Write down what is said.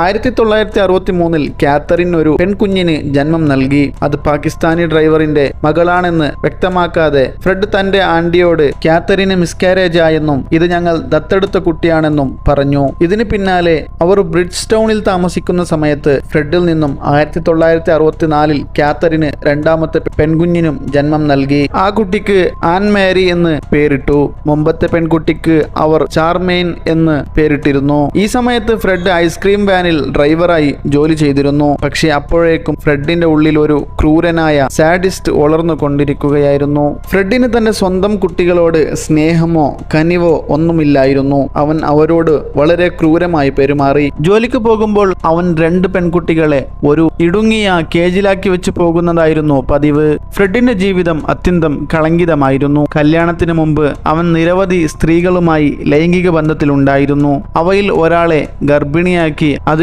ആയിരത്തി തൊള്ളായിരത്തി അറുപത്തി മൂന്നിൽ കാത്തറിൻ ഒരു പെൺകുഞ്ഞിന് ജന്മം നൽകി. അത് പാകിസ്ഥാനി ഡ്രൈവറിന്റെ മകളാണെന്ന് വ്യക്തമാക്കാതെ ഫ്രെഡ് തന്റെ ആന്റിയോട് കാത്തറിന് മിസ്കാരേജ് ആയെന്നും ഇത് ഞങ്ങൾ ദത്തെടുത്ത കുട്ടിയാണെന്നും പറഞ്ഞു. ഇതിന് പിന്നാലെ അവർ ബ്രിഡ്ജ് ടൗണിൽ താമസിക്കുന്ന സമയത്ത് ഫ്രെഡിൽ നിന്നും ആയിരത്തി തൊള്ളായിരത്തി അറുപത്തിനാലിൽ കാത്തറിന് രണ്ടാമത്തെ പെൺകുഞ്ഞിനും ജന്മം നൽകി. ആ കുട്ടിക്ക് ആൻ മേരി എന്ന് പേരിട്ടു. മുമ്പത്തെ പെൺകുട്ടിക്ക് അവർ ചാർമെയിൻ എന്ന് പേരിട്ടിരുന്നു. ഈ സമയത്ത് ഫ്രെഡ് ഐസ്ക്രീം വാനിൽ ഡ്രൈവറായി ജോലി ചെയ്തിരുന്നു. പക്ഷേ അപ്പോഴേക്കും ഫ്രെഡിന്റെ ഉള്ളിൽ ഒരു ക്രൂരനായ സാഡിസ്റ്റ് വളർന്നു കൊണ്ടിരിക്കുകയായിരുന്നു. ഫ്രെഡിന് തന്റെ സ്വന്തം കുട്ടികളോട് സ്നേഹമോ കനിവോ ഒന്നുമില്ലായിരുന്നു. അവൻ അവരോട് വളരെ ക്രൂരമായി പെരുമാറി. ജോലിക്ക് പോകുമ്പോൾ അവൻ രണ്ട് പെൺകുട്ടികളെ ഒരു ഇടുങ്ങിയ കേജിലാക്കി വെച്ച് പോകുന്നതായിരുന്നു പതിവ്. ഫ്രെഡിന്റെ ജീവിതം അത്യന്തം കളങ്കിതമായിരുന്നു. കല്യാണത്തിന് മുമ്പ് അവൻ നിരവധി സ്ത്രീകളുമായി ലൈംഗിക ബന്ധത്തിലുണ്ടായിരുന്നു. അവയിൽ ഒരാളെ ഗർഭിണിയാക്കി അത്